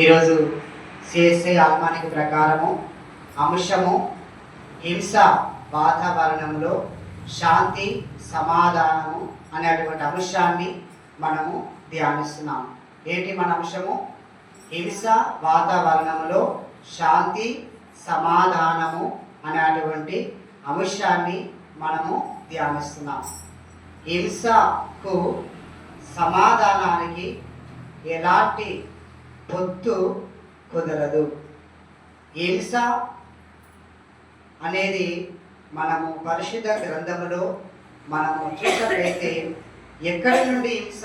ఈరోజు సిఎస్ఐ ఆత్మానికి ప్రకారము అంశము హింస వాతావరణంలో శాంతి సమాధానము అనేటువంటి అంశాన్ని మనము ధ్యానిస్తున్నాం ఏంటి మన అంశము? హింస వాతావరణంలో శాంతి సమాధానము అనేటువంటి అంశాన్ని మనము ధ్యానిస్తున్నాం హింసకు సమాధానానికి ఎలాంటి పొత్తు కుదరదు. హింస అనేది మనము పరిశుద్ధ గ్రంథములో మనము చూసినట్లయితే ఎక్కడి నుండి హింస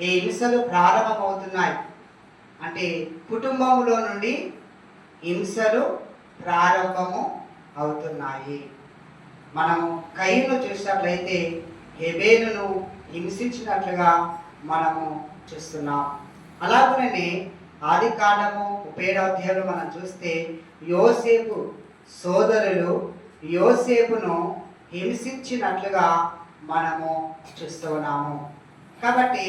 ఈ హింసలు ప్రారంభమవుతున్నాయి? అంటే కుటుంబంలో నుండి హింసలు ప్రారంభము అవుతున్నాయి మనము కయ్యను చూసినట్లయితే హెబేను హింసించినట్లుగా మనము చూస్తున్నాం. అలాగనే ఆది కాండము ఉపేడాధ్యాయులు మనం చూస్తే యోసేపు సోదరులు యోసేపును హింసించినట్లుగా మనము చూస్తున్నాము. కాబట్టి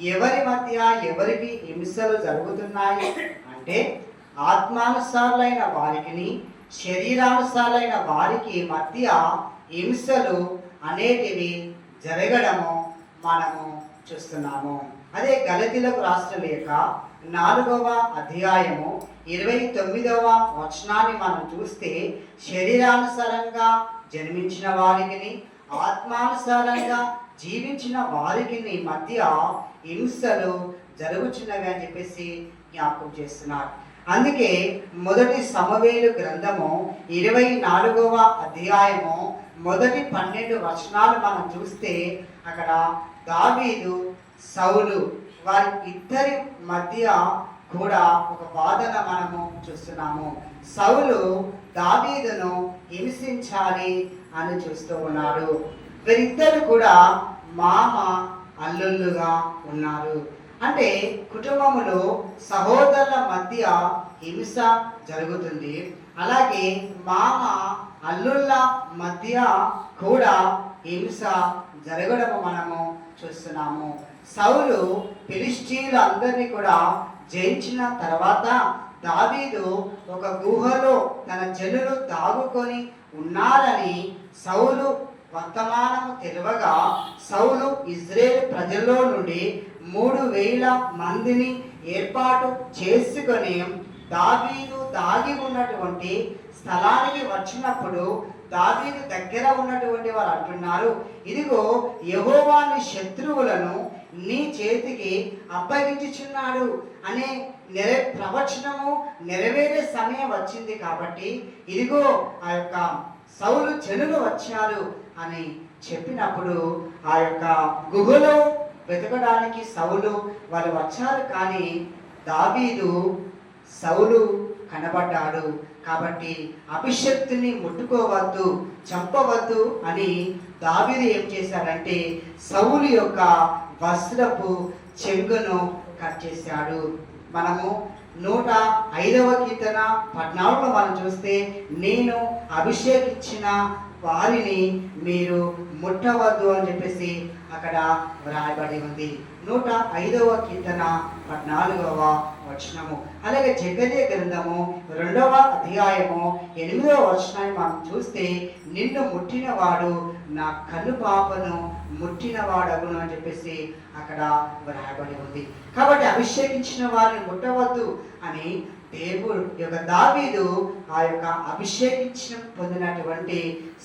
ఎవరి మధ్య ఎవరికి హింసలు జరుగుతున్నాయి అంటే ఆత్మానుసారులైన వారికి శరీరానుసారులైన వారికి మధ్య హింసలు అనేటివి జరగడము మనము చూస్తున్నాము. అదే గలతీలకు రాష్ట్ర లేఖ నాలుగవ అధ్యాయము ఇరవై తొమ్మిదవ వచనాన్ని మనం చూస్తే శరీరానుసారంగా జన్మించిన వారికి ఆత్మానుసారంగా జీవించిన వారికి మధ్య హింసలు జరుగుచున్నవి అని చెప్పేసి జ్ఞాపకం చేస్తున్నారు. అందుకే మొదటి సమవేలు గ్రంథము ఇరవై నాలుగవ అధ్యాయము మొదటి పన్నెండు వచనాలు మనం చూస్తే అక్కడ దావీదు సౌలు వారి ఇద్దరి మధ్య కూడా ఒక వాదన మనము చూస్తున్నాము. సౌలు దావీదును హింసించాలి అని చూస్తూ ఉన్నాడు. వీరిద్దరు కూడా మామ అల్లుళ్ళుగా ఉన్నారు. అంటే కుటుంబంలో సహోదరుల మధ్య హింస జరుగుతుంది. అలాగే మామ అల్లుళ్ళ మధ్య కూడా హింస జరగడం మనము చూస్తున్నాము. సౌలు ఫిలిస్టీన్లు అందరినీ కూడా జయించిన తర్వాత దావీదు ఒక గుహలో తన జనులు దాగుకొని ఉన్నారని సౌలు వర్తమానము తెలియగా సౌలు ఇజ్రాయేల్ ప్రజల్లో నుండి మూడు వేల మందిని ఏర్పాటు చేసుకొని దావీదు దాగి ఉన్నటువంటి స్థలానికి వచ్చినప్పుడు దావీదు దగ్గర ఉన్నటువంటి వారు అంటున్నారు ఇదిగో యహోవాని శత్రువులను నీ చేతికి అప్పగించుచున్నాడు అనే నెర ప్రవచనము నెరవేరే సమయం వచ్చింది కాబట్టి ఇదిగో ఆ యొక్క సౌలు జనులు వచ్చారు అని చెప్పినప్పుడు ఆ యొక్క గుహలో వెతకడానికి సౌలు వాళ్ళు వచ్చారు కానీ దావీదు సౌలు కనబడ్డాడు. కాబట్టి అభిషక్తుని ముట్టుకోవద్దు చంపవద్దు అని దావీదు ఏం చేశాడంటే సౌలు యొక్క వస్త్రపు చెంగును కట్ చేశాడు. మనము నూట ఐదవ కీర్తన పద్నాలుగులో మనం చూస్తే నేను అభిషేకించిన వారిని మీరు ముట్టవద్దు అని చెప్పేసి అక్కడ వ్రాయబడి ఉంది. నూట ఐదవ కీర్తన పద్నాలుగవ వచనము. అలాగే జగదే గ్రంథము రెండవ అధ్యాయము ఎనిమిదవ వచనాన్ని మనం చూస్తే నిన్ను ముట్టినవాడు నా కన్ను పాపను ముట్టినవాడగును అని చెప్పేసి అక్కడ వ్రాయబడి ఉంది. కాబట్టి అభిషేకించిన వారిని ముట్టవద్దు అని దేవుడు యొక్క దావీదు ఆ యొక్క అభిషేకించిన పొందినటువంటి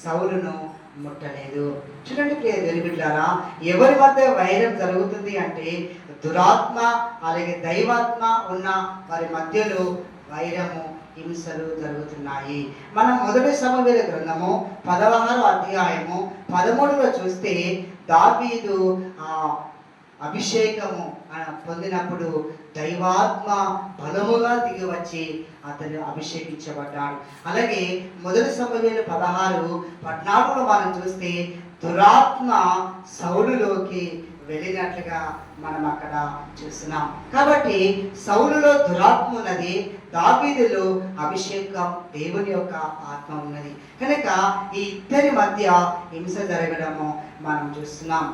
సౌలును ముట్టలేదు. చూడండి ప్రియ వెలుగుట్లారా ఎవరి మధ్య వైరం జరుగుతుంది అంటే దురాత్మ అలాగే దైవాత్మ ఉన్న వారి మధ్యలో వైరము హింసలు జరుగుతున్నాయి. మనం మొదటి సమవేల గ్రంథము పదహారు అధ్యాయము పదమూడులో చూస్తే దావీదు ఆ అభిషేకము పొందినప్పుడు దైవాత్మ బలముగా దిగి వచ్చి అతను అభిషేకించబడ్డాడు. అలాగే మొదటి సమయంలో పదహారు పద్నాలుగులో మనం చూస్తే దురాత్మ సౌలులోకి వెళ్ళినట్లుగా మనం అక్కడ చూస్తున్నాం. కాబట్టి సౌలులో దురాత్మ ఉన్నది దావీదులో అభిషేకం దేవుని యొక్క ఆత్మ ఉన్నది. కనుక ఈ ఇద్దరి మధ్య హింస జరగడము మనం చూస్తున్నాం.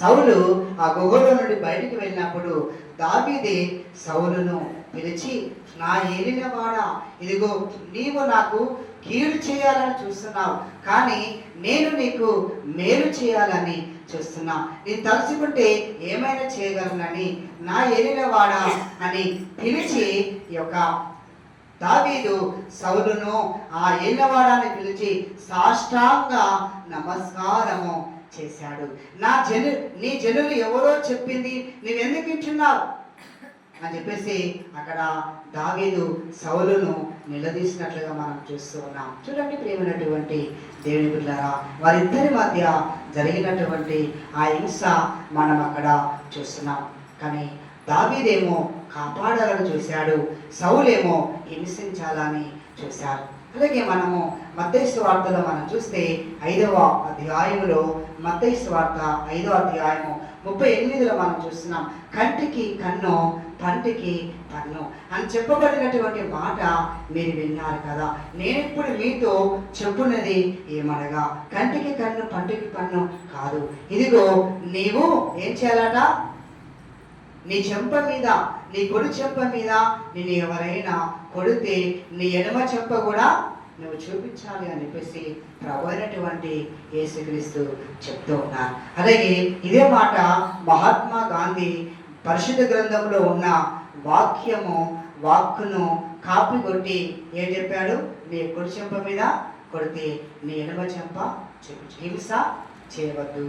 సౌలు ఆ గుహలో నుండి బయటికి వెళ్ళినప్పుడు దాబీదే సౌలును పిలిచి నా ఏలినవాడా ఇదిగో నీవు నాకు కీడు చేయాలని చూస్తున్నావు. కానీ నేను నీకు మేలు చేయాలని చూస్తున్నా. నేను తలుచుకుంటే ఏమైనా చేయగలనని నా ఏలినవాడా అని పిలిచి ఈ యొక్క దావీదు సౌలును ఆ ఏళ్ళవాడాన్ని పిలిచి సాష్టాంగ నమస్కారము చేశాడు. నా జను నీ జనులు ఎవరో చెప్పింది నువ్వెందుకు ఇచ్చున్నావు అని చెప్పేసి అక్కడ దావీదు సౌలును నిలదీసినట్లుగా మనం చూస్తూ ఉన్నాం. చూడండి ప్రేమైనటువంటి దేవుని బిడ్డారా వారిద్దరి మధ్య జరిగినటువంటి ఆ హింస మనం అక్కడ చూస్తున్నాం. కానీ దావీదేమో కాపాడాలని చూశాడు సౌలేమో హింసించాలని చూశారు. అలాగే మనము మత్తైసు వార్తలో మనం చూస్తే ఐదవ అధ్యాయములో మత్తైసు వార్త ఐదవ అధ్యాయము ముప్పై ఎనిమిదిలో మనం చూస్తున్నాం కంటికి కన్ను తండ్రికి పన్ను అని చెప్పబడినటువంటి మాట మీరు విన్నారు కదా. నేను ఇప్పుడు మీతో చెప్పున్నది ఏమనగా కంటికి కన్ను పంటికి పన్ను కాదు. ఇదిగో నీవు ఏం చేయాలట? నీ చెంప మీద నీ కొడు చెంప మీద నేను ఎవరైనా కొడితే నీ ఎడమ చెంప కూడా నువ్వు చూపించాలి అని చెప్పేసి యేసుక్రీస్తు చెప్తూ ఉన్నారు. అలాగే ఇదే మాట మహాత్మా గాంధీ పరిశుద్ధ గ్రంథంలో ఉన్న వాక్యము వాక్కును కాపీ కొట్టి ఏం చెప్పాడు? నీ కుడి చెంప మీద కొడితే నీ ఎడమ చెంప చూపించు. హింస చేయవద్దు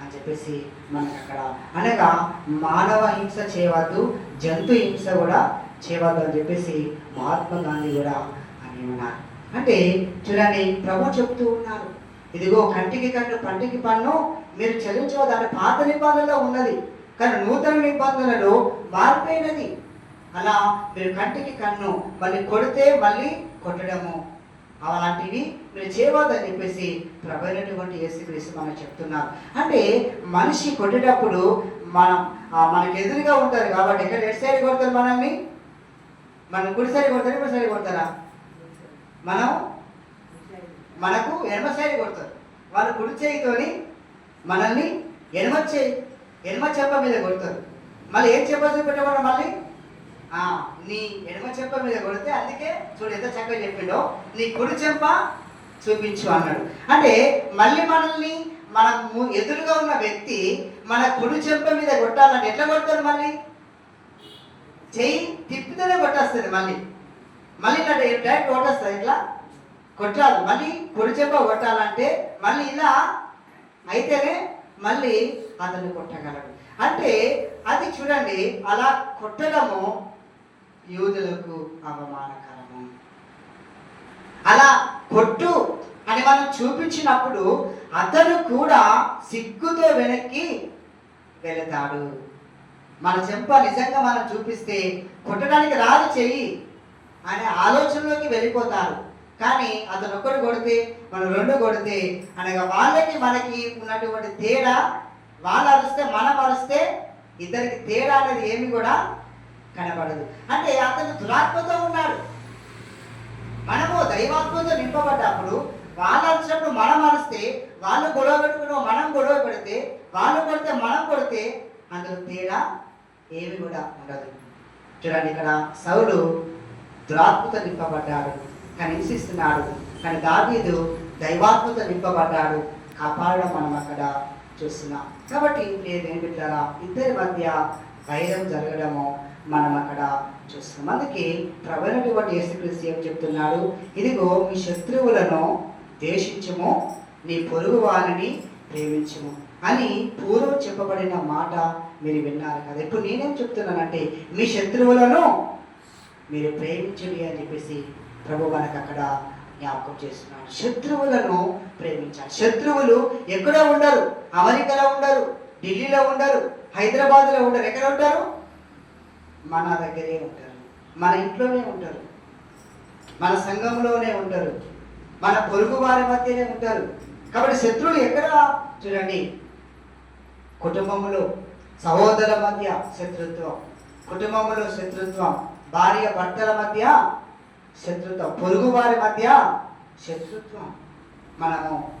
అని చెప్పేసి మనకు అక్కడ అనగా మానవ హింస చేయవద్దు జంతు హింస కూడా చేయవద్దు అని చెప్పేసి మహాత్మా గాంధీ కూడా అని ఉన్నారు అంటే చూడండి ప్రభు చెప్తూ ఉన్నారు. ఇదిగో కంటికి కన్ను పంటికి పన్ను మీరు చెల్లించవద్దు పాత నిబంధనలో ఉన్నది. కానీ నూతన నిబంధనలు మారిపోయినది అలా మీరు కంటికి కన్ను మళ్ళీ కొడితే మళ్ళీ కొట్టడము. అలాంటివి మీరు చేయవద్దని చెప్పేసి ప్రభుత్వటువంటి యేసుక్రీస్తు మనం చెప్తున్నారు. అంటే మనిషి కొట్టేటప్పుడు మనం మనకు మనకి ఎదురుగా ఉంటారు కాబట్టి ఎక్కడ ఎటు సైడ్ కొడతారు మనల్ని? మనం కుడి సైడ్ కొడతారు ఎడమ సైడ్ కొడతారా? మనం మనకు ఎడమ సైడ్ కొడతారు. వాళ్ళు కుడి చేయితోని మనల్ని ఎడమ చేయి ఎడమ చెప్ప మీద కొడతారు. మళ్ళీ ఏం చెప్ప చూపెట్టమన్నా మళ్ళీ? ఆ, నీ ఎడమ చెంప మీద కొడితే అందుకే చూడు ఎంత చక్కగా చెప్పిండో నీ కుడి చెంప చూపించు అన్నాడు. అంటే మళ్ళీ మనల్ని మనము ఎదురుగా ఉన్న వ్యక్తి మన కుడి చెంప మీద కొట్టాలని ఎట్లా కొడతారు మళ్ళీ? చెయ్యి తిప్పితేనే కొట్టేస్తుంది మళ్ళీ. మళ్ళీ ఇట్లా డైరెక్ట్ కొట్టేస్తుంది ఇట్లా కొట్టాలి. మళ్ళీ కుడి చెంప కొట్టాలంటే మళ్ళీ ఇలా అయితేనే మళ్ళీ అతన్ని కొట్టగలడు. అంటే అది చూడండి అలా కొట్టడము యూదులకు అవమానకరము. అలా కొట్టు అని మనం చూపించినప్పుడు అతను కూడా సిగ్గుతో వెనక్కి వెళతాడు. మన చెంప నిజంగా మనం చూపిస్తే కొట్టడానికి రాదు చెయ్యి అనే ఆలోచనలోకి వెళ్ళిపోతారు. కానీ అతను ఒకటి కొడితే మనం రెండు కొడితే అనగా వాళ్ళకి మనకి ఉన్నటువంటి తేడా వాళ్ళు అరిస్తే మనం అరిస్తే ఇద్దరికి తేడా అనేది ఏమి కూడా కనబడదు. అంటే అతను దురాత్మతో ఉన్నాడు. మనము దైవాత్మతో నింపబడ్డప్పుడు వాళ్ళు అరిచినప్పుడు మనం అరిస్తే వాళ్ళు గొడవ పెట్టుకుని మనం గొడవ పెడితే వాళ్ళు కొడితే మనం కొడితే అందులో తేడా ఏమి కూడా ఉండదు. చూడండి ఇక్కడ సౌలు దురాత్మతో నింపబడ్డాడు. కానీ హింసిస్తున్నాడు కానీ దావీదు దైవాత్మత నింపబడ్డాడు. కాపాడడం మనం అక్కడ చూస్తున్నాం. కాబట్టి ఏం పెట్టారా ఇద్దరి మధ్య వైరం జరగడము మనం అక్కడ చూస్తున్నాం. అందుకే ప్రబలటువంటి యేసుక్రీస్తు ఏం చెప్తున్నాడు ఇదిగో మీ శత్రువులను దేశించము నీ పొరుగు వారిని ప్రేమించము అని పూర్వం చెప్పబడిన మాట మీరు విన్నారు కదా. ఇప్పుడు నేనేం చెప్తున్నానంటే మీ శత్రువులను మీరు ప్రేమించండి అని చెప్పేసి ప్రభు మనకు అక్కడ జ్ఞాపకం చేస్తున్నాడు. శత్రువులను ప్రేమించాలి శత్రువులు ఎక్కడో ఉండరు. అమెరికాలో ఉండరు. ఢిల్లీలో ఉండరు. హైదరాబాద్లో ఉండరు. ఎక్కడ ఉంటారు? మన దగ్గరే ఉంటారు. మన ఇంట్లోనే ఉంటారు. మన సంఘంలోనే ఉంటారు. మన పొరుగు వారి మధ్యనే ఉంటారు. కాబట్టి శత్రువులు ఎక్కడ? చూడండి. కుటుంబంలో సహోదరుల మధ్య శత్రుత్వం కుటుంబంలో శత్రుత్వం భార్య భర్తల మధ్య శత్రుత్వం. పొరుగు వారి మధ్య శత్రుత్వం మనము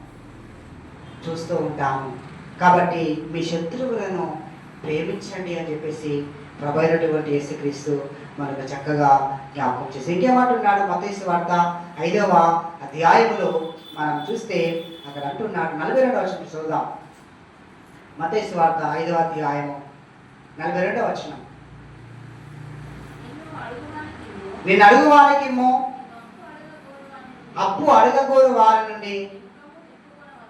చూస్తూ ఉంటాము. కాబట్టి మీ శత్రువులను ప్రేమించండి అని చెప్పేసి ప్రభైనటువంటి యేసుక్రీస్తు మనకు చక్కగా జ్ఞాపకం చేసి ఇంకేమంటున్నాడు మతేసు వార్త ఐదవ అధ్యాయములో మనం చూస్తే అక్కడ అంటున్నాడు నలభై రెండవ వచనం చూద్దాం. మతేసు వార్త ఐదవ అధ్యాయము నలభై రెండవ వచనం. నేను అడుగు వారికిమ్మో అప్పు అడగగోరు వారి నుండి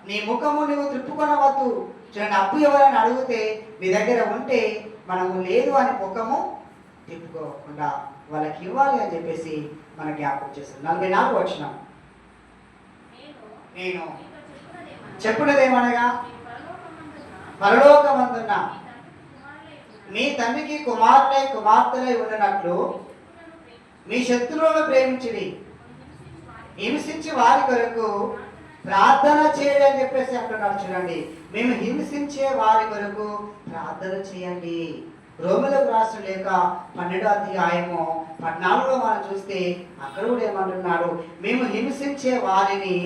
నీ ముఖము నువ్వు త్రిప్పుకొనవద్దు. చూడండి అప్పు ఎవరైనా అడిగితే మీ దగ్గర ఉంటే మనము లేదు అని ముఖము తిప్పుకోకుండా వాళ్ళకి ఇవ్వాలి అని చెప్పేసి మన జ్ఞాపకం చేస్తుంది నలభై నాలుగు వచ్చిన. నేను చెప్పుడదేమనగా పరలోకమందున్న మీ తండ్రికి కుమారులే కుమార్తెలై ఉండనట్లు మీ శత్రువులను ప్రేమించిడి హింసించి వారి కొరకు ప్రార్థన చేయండి అని చెప్పేసి అంటున్నాడు చూడండి. మేము హింసించే వారి కొరకు ప్రార్థన చేయండి. రోమిలకు రాసిన లేక పన్నెండో అధ్యాయము పద్నాలుగులో మనం చూస్తే అక్కడ కూడా ఏమంటున్నాడు మేము హింసించే వారిని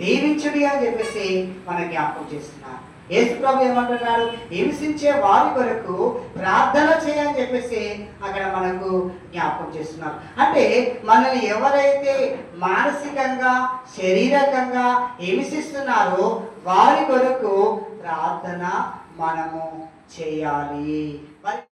దీవించుడి అని చెప్పేసి మన జ్ఞాపకం చేస్తున్నారు. యేసుప్రభు ఏమంటున్నాడు? హింసించే వారి కొరకు ప్రార్థన చేయని చెప్పేసి అక్కడ మనకు జ్ఞాపకం చేస్తున్నారు. అంటే మనల్ని ఎవరైతే మానసికంగా శరీరకంగా హింసిస్తున్నారో వారి కొరకు ప్రార్థన మనము చేయాలి. మరి